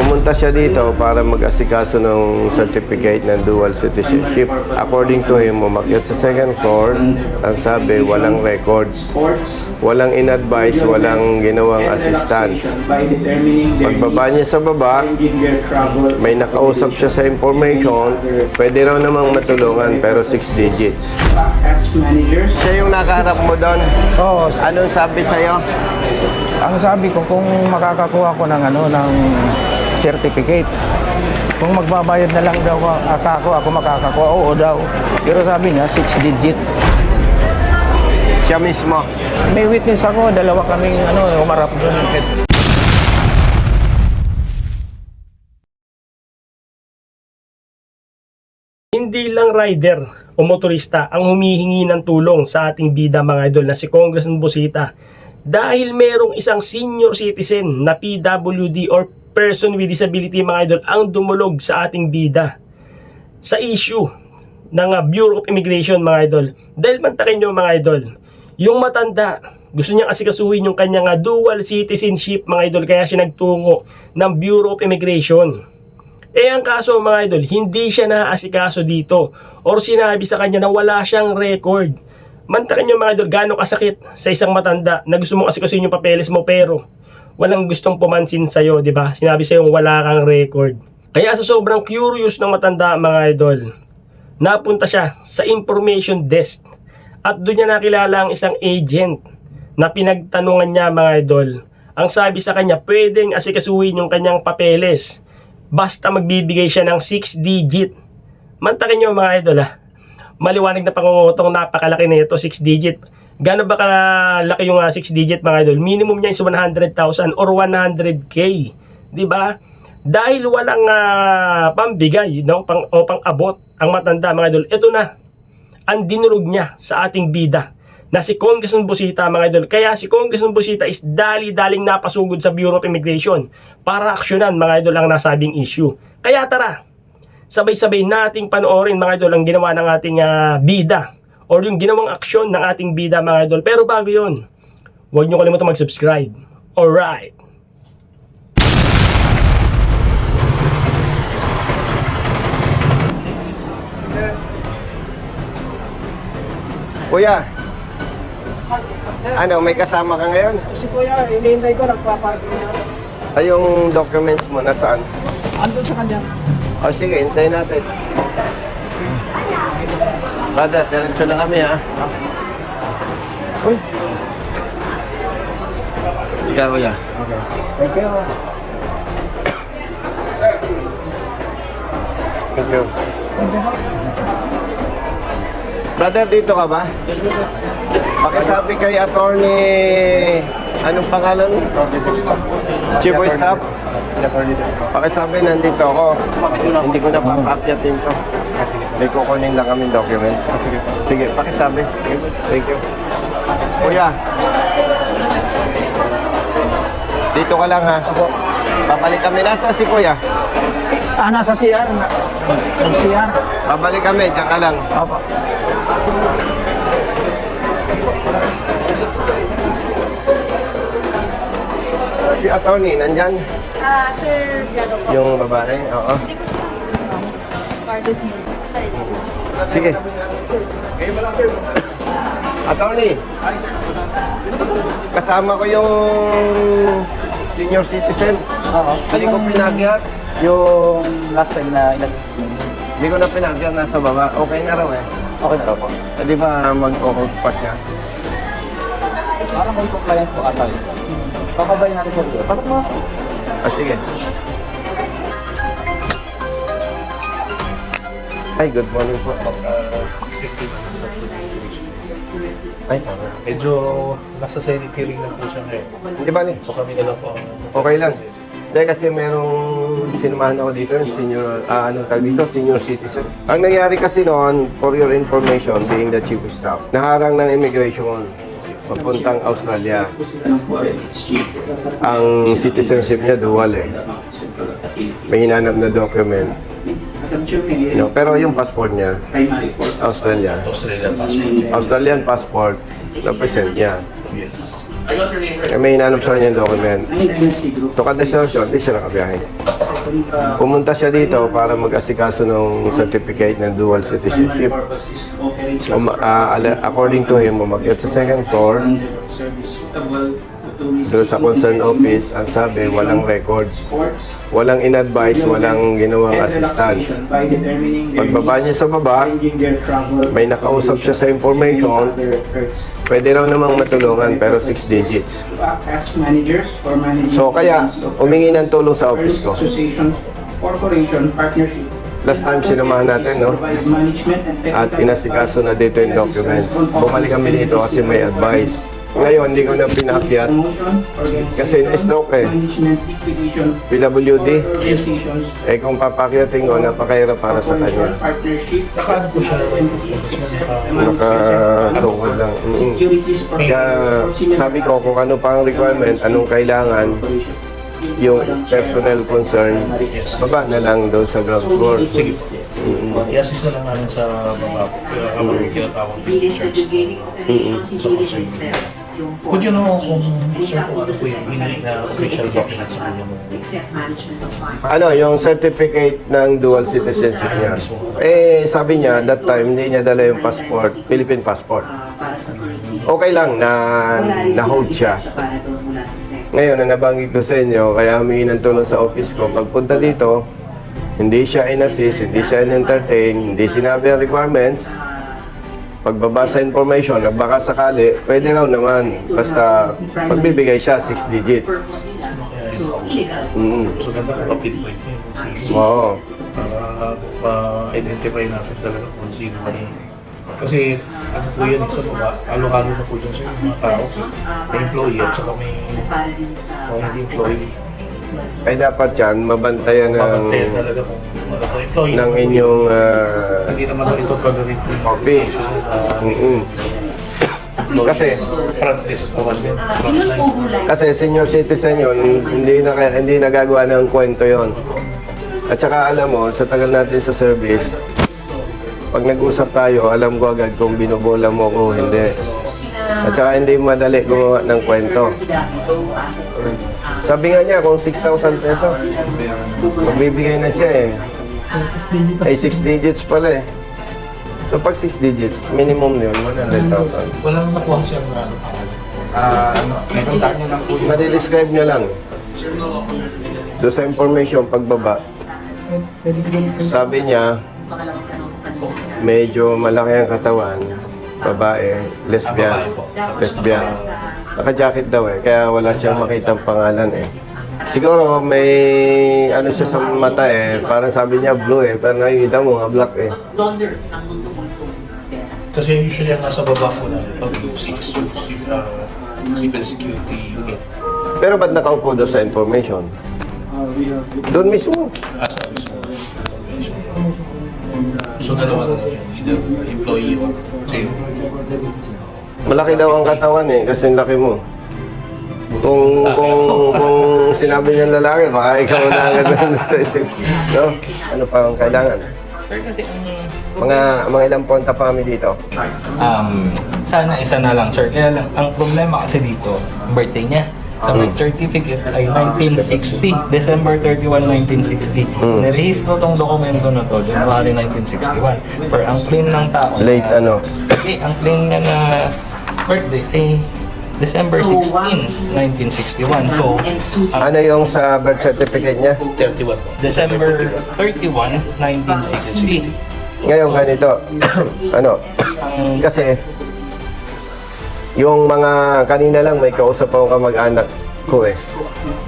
Pumunta siya dito para mag-asikaso ng certificate ng dual citizenship. According to him, umakyat sa second floor. Ang sabi, walang record. Walang in-advise, walang ginawang assistance. Pagbaba niya sa baba, may nakausap siya sa information, pwede raw namang matulungan pero 6 digits. Siya yung nakaharap mo doon. Oo, Anong sabi sa'yo? ang sabi ko kung makakakuha ko ng ano ng certificate. Kung magbabayad na lang daw ako, ako makakakuha, oo daw. Pero sabi niya, 6 digit. Siya mismo. May witness ako, dalawa kaming ano, umarap doon. Hindi lang rider o motorista ang humihingi ng tulong sa ating bida mga idol na si Congressman Busita dahil merong isang senior citizen na PWD or person with disability mga idol ang dumulog sa ating bida sa issue ng uh, Bureau of Immigration mga idol. Dahil mantakin nyo mga idol, yung matanda, gusto niyang asikasuhin yung kanyang uh, dual citizenship mga idol kaya siya nagtungo ng Bureau of Immigration. Eh ang kaso mga idol, hindi siya naaasikaso dito or sinabi sa kanya na wala siyang record. Mantakin nyo mga idol, gaano kasakit sa isang matanda na gusto mong asikasuhin yung papeles mo pero walang gustong pumansin sa'yo, di ba? Sinabi sa'yo wala kang record. Kaya sa sobrang curious ng matanda mga idol, napunta siya sa information desk at doon niya nakilala ang isang agent na pinagtanungan niya mga idol. Ang sabi sa kanya, pwedeng asikasuhin yung kanyang papeles basta magbibigay siya ng 6 digit. Mantakin nyo mga idol ha. Maliwanag na pangungutong napakalaki na ito, 6 digit. Gano'n ba kalaki yung 6 digit mga idol? Minimum niya is 100,000 or 100k. Di ba? Dahil walang ah, pambigay no? pang, o pang-abot ang matanda mga idol, ito na ang dinurog niya sa ating bida na si Congressman Busita mga idol. Kaya si Congressman Busita is dali-daling napasugod sa Bureau of Immigration para aksyonan mga idol ang nasabing issue. Kaya tara, sabay-sabay nating panoorin mga idol ang ginawa ng ating ah, bida or yung ginawang aksyon ng ating bida mga idol. Pero bago yun, huwag niyo kalimutan mag-subscribe. Alright. Kuya, ano, may kasama ka ngayon? Si Kuya, inihintay ko, nagpapag... Ay, yung documents mo, nasaan? Andun sa kanya. O sige, hintayin natin. Brother, diretso na kami ha. Uy, Ikaw, kuya. thank you. Thank you. Brother, dito ka ba? Pakisabi kay attorney... Anong pangalan? Chief of Staff? Pakisabi, nandito ako. Hindi ko na papakyatin to. May kukunin lang kami document. Sige, pakisabi. Thank you. Kuya. Dito ka lang ha. Babalik kami. Nasa si Kuya? Ah, nasa CR. Nag-CR. Babalik kami. Diyan ka lang. Opo. Si attorney, nandyan? Ah, sir, po. Yung babae? Oo. Carlos yun. Sige. Attorney. Kasama ko yung senior citizen. Oo. Hindi ko pinagyat. Yung last time na inassist mo, Hindi ko na pinagyat. Nasa baba. Okay na raw eh. okay na raw po. Eh, Di ba mag-hold pa siya? Parang may compliance po ata yun. Papabayin natin sa video. Pasok mo. Ah, sige. Ay, good morning po. Ay, tama. Medyo nasa Senate hearing lang po siya ngayon. Hindi ba ni? So kami na lang po. Okay lang. Dahil kasi merong sinamahan ako dito, yung senior, ah, ano tawag dito, senior citizen. Ang nangyari kasi noon, for your information, being the chief of staff, naharang ng immigration papuntang Australia. Ang citizenship niya dual eh. May hinanap na document. Know, pero yung passport niya, Australia. Australian passport. Australian passport, na-present niya. Yes. Eh, may inanap sa kanya yung document. To kadesisyon, hindi siya nakabiyahe. Pumunta siya dito para mag-asikaso ng certificate ng dual citizenship. Um, ala- according to him, umakyat sa second floor, doon sa concern office, ang sabi, walang record. Walang in-advise, walang ginawang assistance. Pagbaba niya sa baba, may nakausap siya sa information, pwede raw namang matulungan pero 6 digits. So kaya, humingi ng tulong sa office ko. Corporation, partnership. Last time sinamahan natin, no? At inasikaso na dito yung documents. Bumalik kami dito kasi may advice. Ngayon, hindi ko na pinakyat kasi na-stroke eh. PWD. Eh kung papakyatin ko, napakahirap para sa kanya. Nakaano po siya Nakatungkol lang. Or Kaya sabi ko kung ano pa ang requirement, anong kailangan, yung personnel concern, baba na lang doon sa ground floor. Sige po. I-assist na lang namin sa mga kaya habang kinatawag Bilis yung na church. level. Yung Would you know kung Yung sir kung ano po yung hinihingi na official except, document sa kanya mo? Ano, yung certificate ng dual citizenship niya. Eh, sabi niya, that time, hindi niya dala yung passport, Philippine passport. Ah. Okay lang na na-hold siya. Ngayon, na nabanggit ko sa inyo, kaya humingi ng tulong sa office ko. Pagpunta dito, hindi siya in-assist, hindi siya in-entertain, hindi sinabi ang requirements. Pagbaba sa information, na baka sakali, pwede raw naman. Basta pagbibigay siya 6 digits. Nila. So. Mm. Ganda kung ma-pinpoint mo sino. Oo. Para ma-identify natin talaga kung sino yung kasi ano po yan sa baba, halo-halo na po dyan sa mga tao. May employee at saka may sa mga hindi employee. Ay dapat yan, mabantayan ng, Mabantayan talaga kung ano employee. ng inyong ah, Hindi naman lang ito pag-rin office. Mm-mm. Kasi, Francis. Yun po hulay. kasi senior citizen yun, hindi na hindi nagagawa ng kwento yon. At saka alam mo, sa tagal natin sa service, pag nag-usap tayo, alam ko agad kung binubola mo ko o hindi. At saka hindi madali gumawa ng kwento. Sabi nga niya, kung 6,000 pesos, magbibigay na siya eh. Ay, 6 digits pala eh. So pag 6 digits, minimum yun, 100,000. Walang nakuha siyang ano, Ah, ano, meron niya lang po yung Madi-describe niya lang. Doon sa information, pagbaba, sabi niya, medyo malaki ang katawan, babae, lesbian, lesbian. Naka-jacket daw eh, kaya wala siyang makitang pangalan eh. Siguro may ano siya sa mata eh, parang sabi niya blue eh, pero nakikita mo nga black eh. Kasi usually ang nasa baba po na pag yung six yung uh, civil security unit. Pero ba't nakaupo doon sa information? Doon mismo. Asa mismo. So dalawa na lang yun. Either employee sa'yo. Malaki daw ang katawan eh, kasi ang laki mo. Kung kung kung sinabi niya lalaki, baka ikaw na agad ang nasa isip. No? Ano pa ang kailangan? Sir, kasi ang Mga mga ilang punta pa kami dito. um, sana isa na lang, sir. Kaya lang, ang problema kasi dito, birthday niya. Sa birth certificate ay 1960, December 31, 1960. Hmm. Nirehistro tong dokumento na to, January 1961. Per ang claim ng tao Late na, ano? Eh, ang claim niya na birthday ay December 16, 1961. So, ang Ano yung sa birth certificate niya? 31 po. December 31, 1960. Ngayon ganito. ano? Kasi yung mga kanina lang may kausap ako kamag-anak ko eh.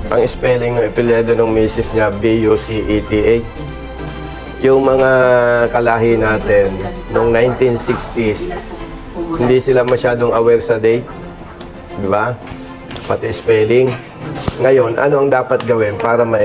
Ang spelling ng apelyido ng misis niya B-U-C-E-T-A. Yung mga kalahi natin noong 1960s, hindi sila masyadong aware sa date. Di ba? Pati spelling. Ngayon, ano ang dapat gawin para ma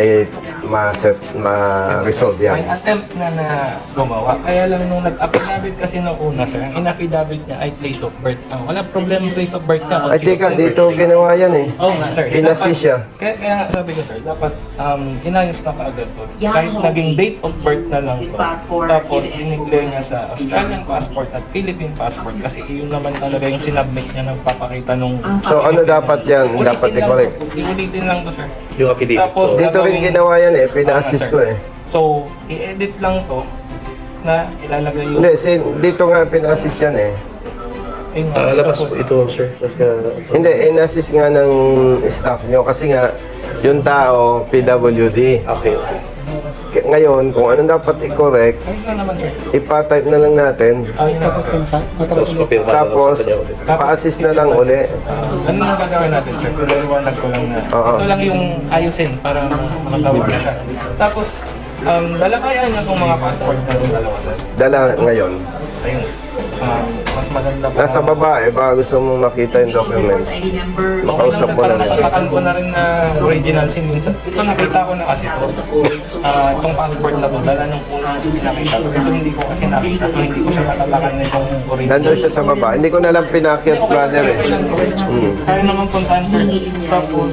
ma-set, ma-resolve May yan. attempt na na gumawa. Kaya lang nung nag-affidavit kasi nung una, sir, ang in-affidavit niya ay place of birth. Ah, wala problema yung place of birth niya. Ay, teka, dito ginawa yan eh. Oo nga, sir. Inasi Dapat- siya. Kaya, kaya nga sabi ko, sir, dapat um, inayos na kaagad to. Yeah, Kahit naging date of birth na lang to. Passport, Tapos, dineclare niya sa Australian passport at Philippine passport kasi yun naman talaga yung sinubmit niya nagpapakita nung... So ano dapat yan? Dapat i-correct. Ulitin lang to, sir. Yung affidavit Tapos, po. Dito rin ginawa yan eh. Oo Pina-assist ko eh. So, i-edit lang to na ilalagay yung... Hindi, sin, dito nga pina-assist yan eh. yung- Ah, labas po ito, sir. Pagka- Hindi, in-assist nga ng staff nyo kasi nga yung tao, PWD. Okay, okay. Ngayon, kung ano dapat i-correct, ipa-type na lang natin. Ah. Tapos, Tapos, pa-assist na lang uli. Ano na gagawin natin, sir? Pinaliwanag ko lang na. Oo. Ito lang yung ayusin para makatawag na siya. Tapos, um, dala kaya niya kung mga passport na yung dalawa, sir. Dala ngayon. Ayun. Ah, mas maganda pa. Nasa baba eh, baka gusto mong makita yung documents. Makausap mo na yan. matatakan ko na rin na original SIM minsan. Ito nakita ko na kasi ito. Ah, itong passport na to, dala nung unang pinakita ko. Ito hindi ko kasi nakita so hindi ko siya matatakan na itong original. Nandun siya sa baba. Hindi ko na lang pinakyat, brother eh. Hmm. Kaya naman puntahan sir. Tapos.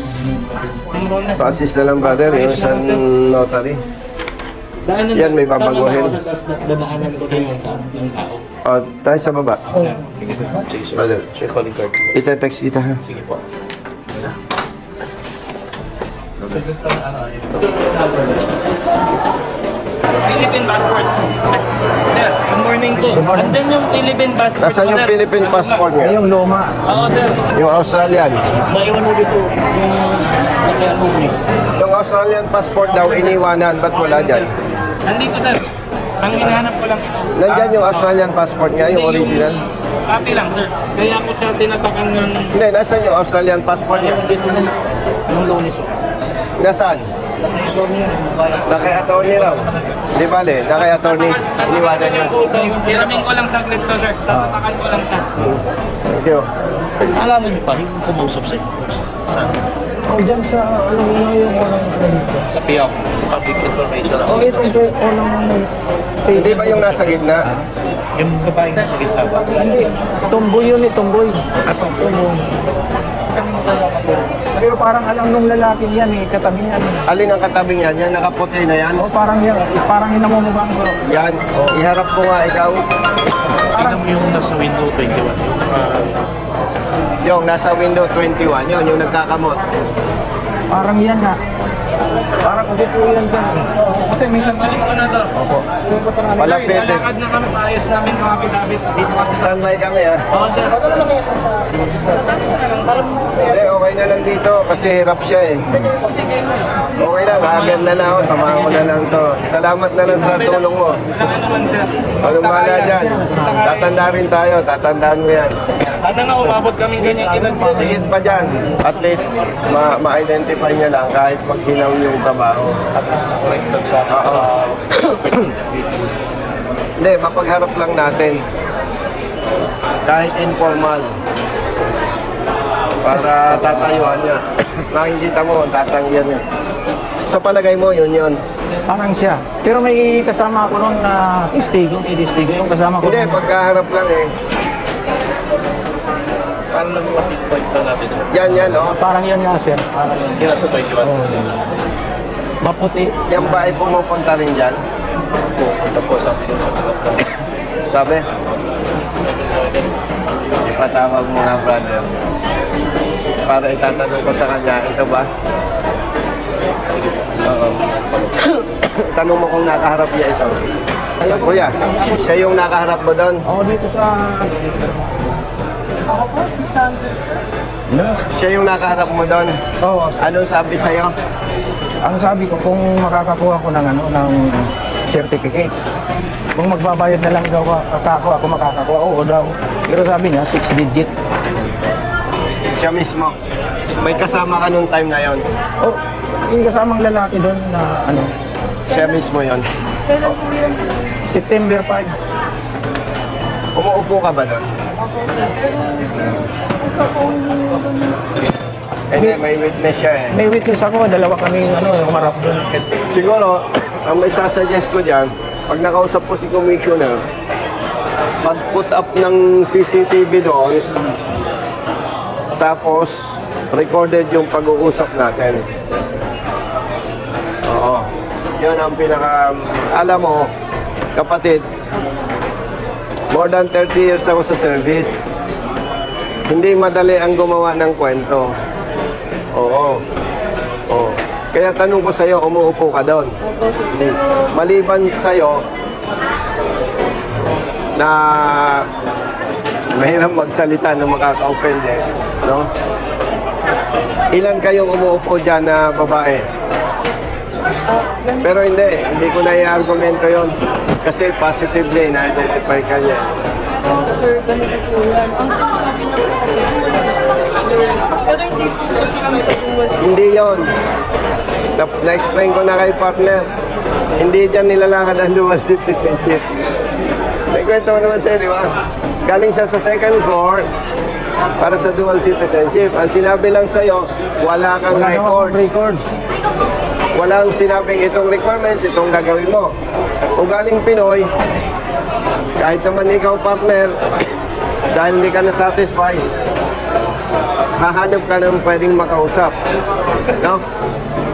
Pa-assist na lang, brother. Yung isang notary. Daanan Yan, may babaguhin. Sa dadaanan ko kayo sa yung tao. O, tayo sa baba. Sige sir. Sige, sir. Brother. Check calling card po. Ite-text kita ha. Sige po. Philippine passport. Sir, good morning po. Andyan yung Philippine passport. Nasaan yung sir. Philippine passport niya? Yung luma. Oo sir. Yung Australian. Maiwan mo dito yung Yung Australian passport daw iniwanan. Ba't wala dyan? Nandito sir. Ang hinahanap ko lang ito. Nandyan yung Australian passport niya, yung Hindi, original. Copy lang sir. Kaya ako siya tinatakan ng... Hindi, nasaan yung Australian passport niya? Anong lunes mo? Nasaan? Naka-attorney raw. Di bale, naka-attorney. Iniwanan niya. Hiramin ko lang saglit to sir. Tatatakan ko lang siya. Thank you. Alaman niyo pa, yung kumusap sa inyo. Saan? O dyan sa, ano yung walang ano dito. Sa PIAC, Public Information O ito Assistance. yung walang Hindi ba yung nasa gitna? Yung babaeng nasa gitna ba? Hindi, tumboy yun eh, tumboy. Atong po. Pero parang alam nung lalaki yan eh, katabi niyan. eh. Alin ang katabing yan? Yan nakaputi na yan? O parang yan, parang inamumubang ko. Yan. Iharap ko nga ikaw. Tingnan mo yung nasa window 21. Yung naka... Yung nasa window 21, yun, yung nagkakamot. Parang yan ha. Parang kasi po yan dyan. Kasi minsan Balik ko na to. Opo. Sir, Malapit eh. lalakad na kami. Paayos namin yung affidavit. Dito kasi sa... Standby kami ah. Oo sir. Hindi, okay na lang dito kasi hirap siya eh. Okay lang, agad na lang ako. Samahan ko na lang to. Salamat na lang sa tulong mo. Wala ka naman sir. Ano kaya. dyan? Tatanda rin tayo. Tatandaan mo yan. Sana nga umabot kami ganyang edad sir. eh. Higit pa dyan. At least, ma- ma-identify niya lang kahit pag hinaw yung trabaho. At least correct lang sa... sa Hindi, mapagharap lang natin. Kahit informal. Para tatayuan niya. Nakikita mo, tatanggihan niya. Sa palagay mo, yun yun. Parang siya. Pero may kasama ako noon na testigo, may testigo yung kasama ko. Hindi, nun. pagkaharap lang eh. Paano lang yung pinpoint na natin, sir? Yan, yan, oh. Parang yan nga sir. Parang yan. Nasa 21. Maputi. Yan ba ay pumupunta rin dyan? Po, tapos sabi yung success na. Sabi? Ipatawag mo nga, brother. Para itatanong ko sa kanya, ito ba? Oo. Tanong mo kung nakaharap niya ito. Kuya, siya yung nakaharap mo doon. Ako dito sa... Siya yung nakaharap mo doon. Oo. Anong sabi sa'yo? Ang sabi ko, kung makakakuha ko ng ano, ng certificate, kung magbabayad na lang daw ako, ako makakakuha, oo daw. Pero sabi niya, 6 digit. Siya mismo. May kasama ka nung time na yon. Oh, yung kasamang lalaki doon na ano, Siya mismo yon. September 5. Umuupo ka ba doon? Hindi, may witness siya eh. May witness ako, dalawa kaming ano, umarap doon. Siguro, ang may sasuggest ko dyan, pag nakausap ko si Commissioner, mag-put up ng CCTV doon, tapos recorded yung pag-uusap natin. Oo. Yun ang pinaka... Alam mo, kapatids, more than 30 years ako sa service. Hindi madali ang gumawa ng kwento. Oo. Oo. Kaya tanong ko sa'yo, umuupo ka doon. Maliban sa'yo, na mahirap magsalita na makaka-offend eh. No? Ilan kayong umuupo dyan na babae? Pero hindi, hindi ko na i-argumento yon Kasi positively na-identify ka niya. Sir, ganito po yan. Ang sinasabi niya po kasi sir. Pero hindi po kasi kami sa dual Hindi yon. Na- Na-explain ko na kay partner. Hindi dyan nilalakad ang dual citizenship. May kwento ko naman sa'yo, di ba? Galing siya sa second floor para sa dual citizenship. Ang sinabi lang sa'yo, wala kang Wala naman record. records. Walang sinabing itong requirements, itong gagawin mo. Kung galing Pinoy, kahit naman ikaw partner, dahil hindi ka na-satisfy, hahanap ka ng pwedeng makausap. No?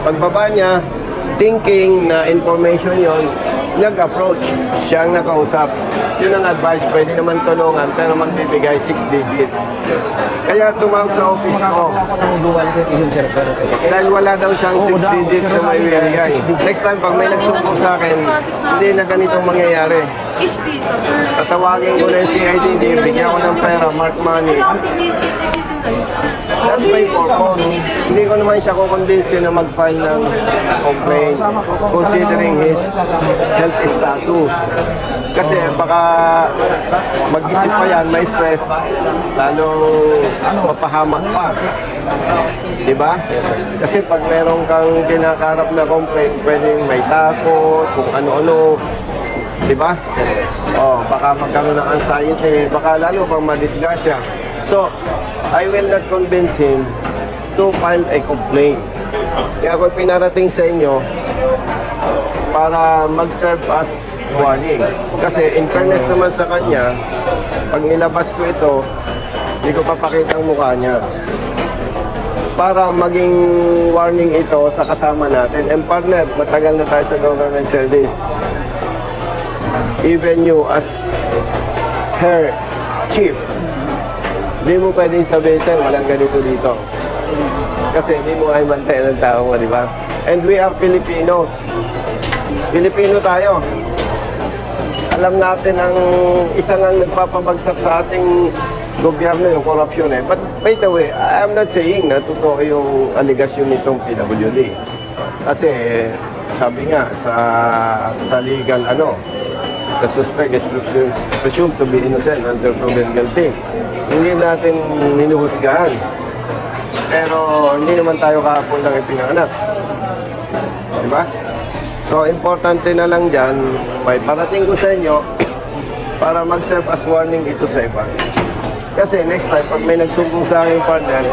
Pagbaba niya, thinking na information yon nag-approach, siya ang nakausap. Yun ang advice, pwede naman tulungan, pero magbibigay 6 digits. Kaya tumawag sa office ko. Dahil wala daw siyang Oo 6 daw, digits na may bibigay. Next time, pag may nagsumbong sa akin, hindi na ganitong mangyayari. Tatawagin ko na yung CIDD, bigyan ko ng pera, mark money. That's my purpose. Hindi ko naman siya kukonvince na mag-file ng complaint considering his health status. Kasi baka mag-isip pa yan, may stress, lalo mapahamak pa. Di ba? Kasi pag meron kang kinakarap na complaint, pwedeng may takot, kung ano-ano. Di ba? Oh, baka magkaroon ng anxiety, baka lalo pang madisgrasya. So, I will not convince him to file a complaint. Kaya ako pinarating sa inyo para mag-serve as warning. Kasi in fairness naman sa kanya, pag nilabas ko ito, hindi ko papakita ang mukha niya. Para maging warning ito sa kasama natin. And partner, matagal na tayo sa government service. Even you as her chief, hindi mo pwedeng sabihin sir, walang ganito dito. Kasi hindi mo ay bantayan ng tao mo, di ba? And we are Filipinos. Pilipino tayo. Alam natin ang isang ang nagpapabagsak sa ating gobyerno yung korupsyon eh. But by the way, I am not saying na totoo yung aligasyon nitong PWD. Kasi sabi nga sa sa legal ano, the suspect is presumed, presumed to be innocent under proven guilty. Hindi natin minuhusgahan. Pero hindi naman tayo kahapon lang ipinanganak. Di ba? So, importante na lang dyan, may parating ko sa inyo para mag-serve as warning ito sa iba. Kasi next time, pag may nagsumbong sa akin partner,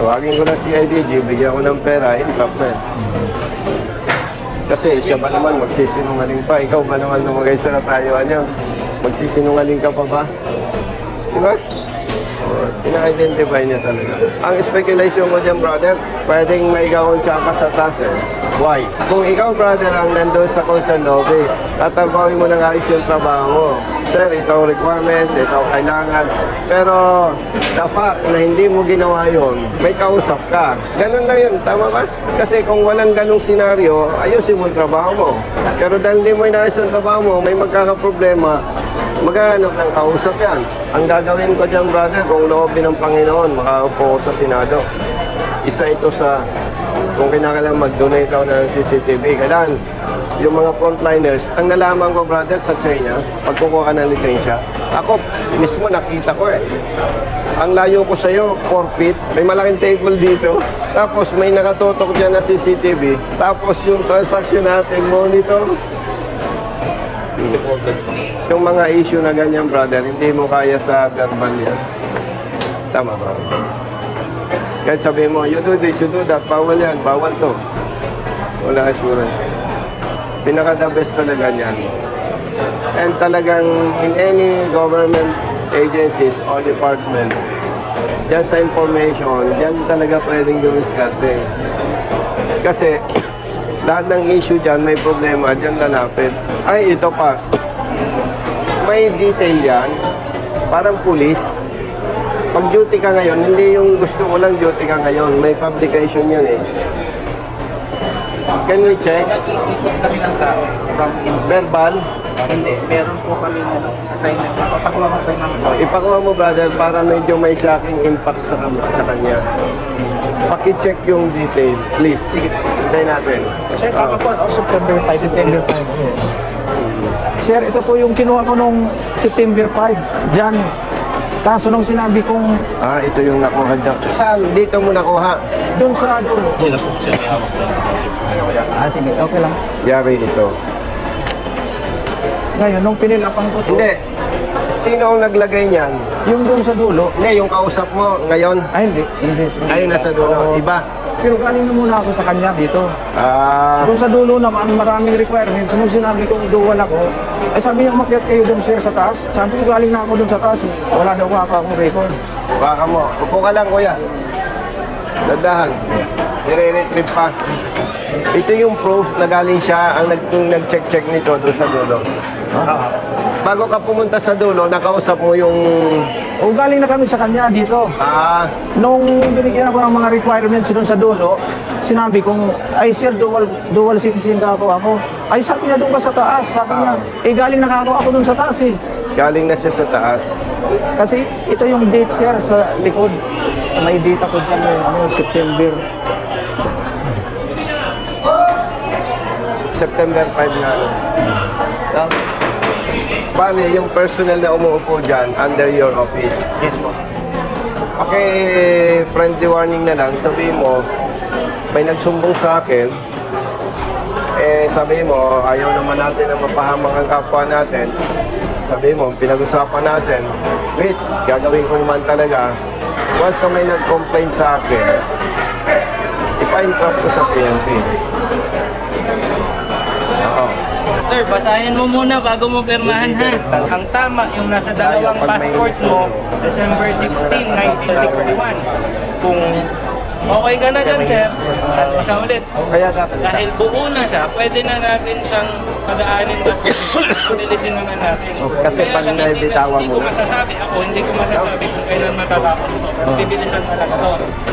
tawagin ko na si IDG, bigyan ko ng pera, in-drop na. yan. Kasi siya ba naman magsisinungaling pa? Ikaw ba naman lumagay sa katayuan niya? Magsisinungaling ka pa ba? Di ba? Ina-identify niya talaga. Ang speculation mo dyan, brother, pwedeng may gawang tsaka sa taas eh. Why? Kung ikaw, brother, ang nandun sa concern office, tatabawin mo na nga yung trabaho mo. Sir, ito ang requirements, ito ang kailangan. Pero, the fact na hindi mo ginawa yun, may kausap ka. Ganun lang yun, tama ba? Kasi kung walang ganung senaryo, ayusin mo yung trabaho mo. Pero dahil hindi mo inayos yung trabaho mo, may magkakaproblema, maghahanap ng kausap yan. Ang gagawin ko dyan, brother, kung loobin ng Panginoon, makaupo sa Senado. Isa ito sa, kung kinakailangan mag-donate ako ng CCTV, kailangan yung mga frontliners, ang nalaman ko, brother, sa China, pag kukuha ng lisensya, ako mismo nakita ko eh. Ang layo ko sa'yo, 4 feet, may malaking table dito, tapos may nakatutok dyan na CCTV, tapos yung transaction natin, monitor, yung mga issue na ganyan, brother, hindi mo kaya sa verbal yan. Tama ba? Kahit sabihin mo, you do this, you do that, bawal yan, bawal to. Wala assurance. Pinaka the best talaga niyan. And talagang in any government agencies or department, Diyan sa information, diyan talaga pwedeng dumiskarte. Kasi lahat ng issue diyan may problema, diyan lalapit. Ay, ito pa. May detail yan. Parang pulis. Pag duty ka ngayon, hindi yung gusto ko lang duty ka ngayon. May publication yan eh. Can we check? Ikot kami ng tao from Verbal? Hindi, meron po kami ano, assignment. Papakuha ko kayo ng Oh, ipakuha mo brother para medyo may shocking impact sa, sa kanya. Paki-check yung detail, please. Sige, hintayin natin. Kasi kaka po, oh, September 5. September 5. Sir, ito po yung kinuha ko nung September 5. Diyan. Kaso nung sinabi kong Ah, ito yung nakuha dyan. Saan? Dito mo nakuha. doon sa dulo. Sila po hawak. Ah, sige, okay lang. Yari ito. Ngayon, nung pinilapan ko to, Hindi. Sino ang naglagay niyan? yung doon sa dulo, Hindi, yung kausap mo ngayon. ay hindi, hindi. Ayun, nasa dulo. Iba. Pero galing na muna ako sa kanya dito. Ah, Doon sa dulo naman, maraming requirements. Nung sinabi kong duwal ako, ay sabi niya, umakyat kayo doon sir sa taas. Sabi ko, galing na ako doon sa taas. Eh. Wala daw ako akong record. baka mo. Upo ka lang, kuya. Dandahan. Nire-retrieve pa. Ito yung proof na galing siya ang nag yung nag-check-check nito doon sa dulo. Ah. Bago ka pumunta sa dulo, nakausap mo yung... O galing na kami sa kanya dito. Ah, Nung binigyan ako ng mga requirements doon sa dulo, sinabi kong, ay sir, dual, dual citizen ka ako ako. Ay sabi niya doon ka sa taas. Sabi niya, eh galing na ako ako doon sa taas eh. galing na siya sa taas. Kasi ito yung date sir sa likod. May date ako dyan yung ano, September. September 5 na. ano. Bale, yung personnel na umuupo dyan under your office. Yes po. Okay, friendly warning na lang. Sabi mo, may nagsumbong sa akin. Eh, sabi mo, ayaw naman natin na mapahamang ang kapwa natin. Sabi mo, pinag-usapan natin. Which, gagawin ko naman talaga. Once na may nag-complain sa akin, ipa-interrupt ko sa PNP. Sir, basahin mo muna bago mo pirmahan ha. Ang tama, yung nasa dalawang passport mo, December 16, 1961. Kung okay ka na dyan, sir, at pa siya ulit. Kaya dapat Dahil buo na siya, pwede na natin siyang pagaanin at bilisin naman natin. Kasi Kaya pag lang, hindi, naibitawan hindi mo ko na. masasabi ako, hindi ko masasabi kung kailan matatapos to. Bibilisan talaga to.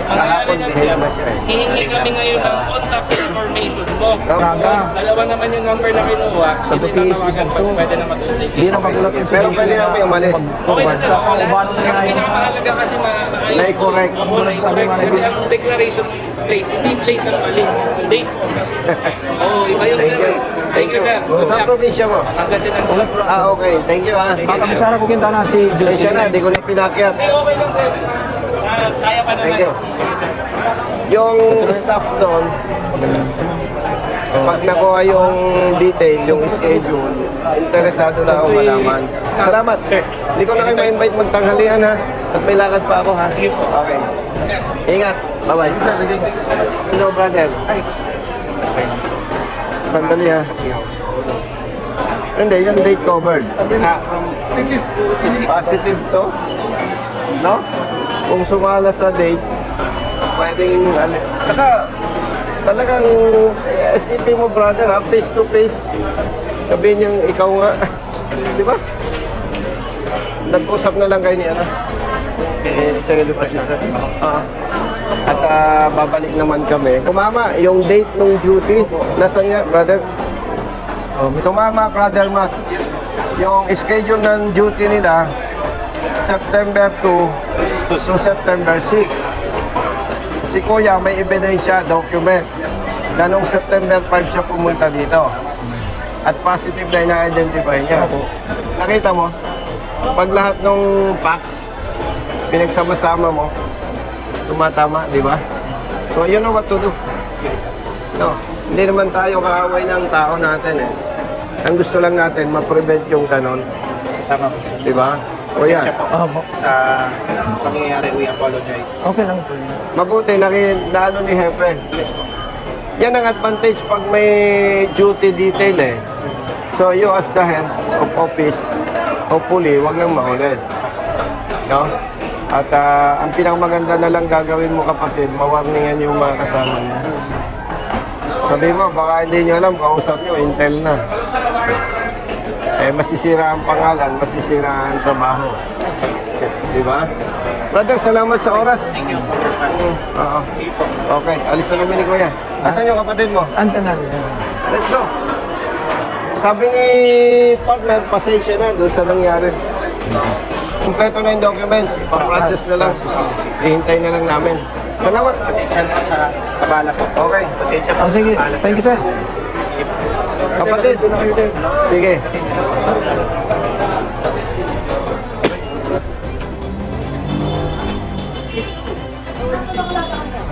Ang nangyari Kahapon, bigay naman siya eh. hihingi kami ngayon ng contact information mo. Raga. Tapos, dalawa naman yung number na kinuha, hindi tatawagan pag pwede na matuloy. Hindi na magulat yung Pero pwede na may umalis. Okay na sir, wala. Ang pinakamahalaga kasi ma- maayos. Na-correct. Oo, na-correct. Kasi ang declaration place, hindi place ang mali. Date. Oo, iba yung Thank you. Thank you, sir. Saan probinsya mo? Pangasinan sir. Ah, okay. Thank you, ah. Baka bisara ko kinta na si Pasensya Josie. na, di ko na pinakyat. Hey, okay lang sir. Ah, kaya pa naman. Thank you. Yung staff doon, pag nakuha yung detail, yung schedule, interesado na ako malaman. Salamat. Hindi ko na kayo ma-invite magtanghalian ha. At may lakad pa ako ha. Sige po. Okay. Ingat. Bye-bye. Hello, brother. Ay. Sandali ha. Hindi, yung date covered. Positive to. No? Kung sumala sa date, pwedeng ano. Saka, talagang eh, isipin mo brother ha, face to face. Sabihin niyang ikaw nga. Di ba? Nag-usap na lang kayo ni ano. Eh, Sir Lucas. Ah. Ah, babalik naman kami. Kumama, yung date ng duty, nasa nga, brother? Tumama, brother Matt. Yung schedule ng duty nila, September 2 to September 6. Si Kuya may ebidensya, document, na nung September 5 siya pumunta dito. At positive na ina-identify niya. Nakita mo? Pag lahat ng facts, pinagsama-sama mo, tumatama, di ba? So, you know what to do. No, hindi naman tayo kaaway ng tao natin eh. Ang gusto lang natin, ma-prevent yung ganon. Tama po. Di ba? O yan. Sa pangyayari, we apologize. Okay lang po. Mabuti, naki, na ni Hepe. Yan ang advantage pag may duty detail eh. So you as the head of office, hopefully, wag lang makulit. No? At ah, ang pinakamaganda na lang gagawin mo kapatid, mawarningan yung mga kasama mo. Sabi mo, baka hindi nyo alam, kausap nyo, intel na. Eh, masisira ang pangalan, masisira ang trabaho. Di ba? Brother, salamat sa oras. Thank you. Oo. Okay, alis na kami ni Kuya. Asan yung kapatid mo? Antan na. Let's go. Sabi ni partner, pasensya na doon sa nangyari. Kompleto na yung documents, pa-process na lang. Hihintay na lang namin. Salamat. Pasensya na sa abala po. Okay. Pasensya po. Oh, sige. Thank you, sir. Kapatid, sige.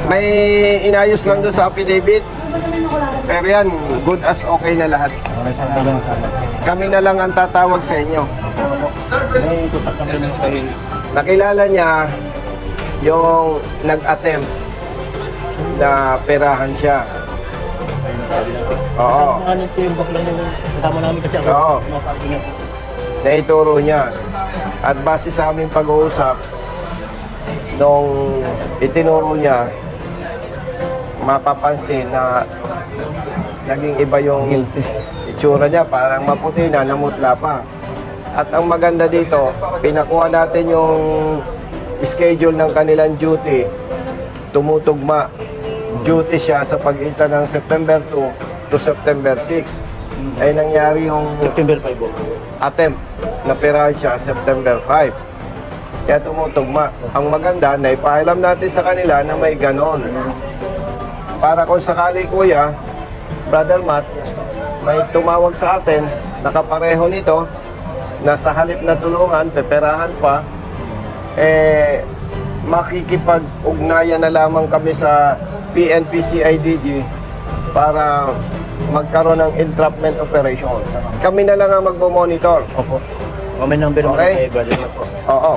May inayos lang doon sa affidavit. Pero yan, good as okay na lahat. Kami na lang ang tatawag sa inyo. Nakilala niya yung nag-attempt na perahan siya. Oo. Ano po yung bakla kasama namin kasi ako. Oo. Na ituro niya. At base sa aming pag-uusap, nung itinuro niya, mapapansin na naging iba yung itsura niya, parang maputi na, namutla pa. At ang maganda dito, pinakuha natin yung schedule ng kanilang duty, tumutugma. Duty siya sa pagitan ng September 2 to September 6. Ay nangyari yung September 5 po. attempt na pirahan siya September 5. Kaya tumutugma. Ang maganda, naipaalam natin sa kanila na may ganon. Para kung sakali kuya, Brother Matt, may tumawag sa atin, nakapareho nito, na sa halip na tulungan, peperahan pa, eh, makikipag-ugnayan na lamang kami sa PNP CIDG para magkaroon ng entrapment operation. Kami na lang ang magbo-monitor. Opo. O may number mo Okay. kay brother na po. Oo.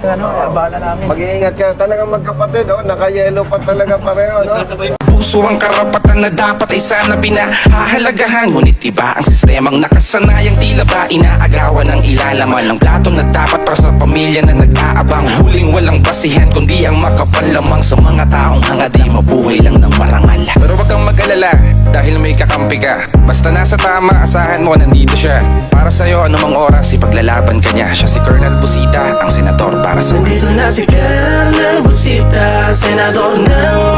Ano, abala namin. Mag-iingat ka talaga magkapatid, oh. Naka-yellow pa talaga pareho, no? Puso ang karapatan na dapat ay sana pinahahalagahan. Ngunit iba ang sistemang nakasanayang tila ba inaagawan ng ilalaman Ng platong na dapat para sa pamilya na nag-aabang. Huling walang basihan kundi ang makapal lamang Sa mga taong hanga di mabuhay lang ng marangal. Pero wag kang mag-alala dahil may kakampi ka. Basta nasa tama, asahan mo nandito siya. Para sa'yo anumang oras ipaglalaban ka niya. Siya si Colonel Busita, ang senador para sa Nandito na si Colonel Busita Senador ng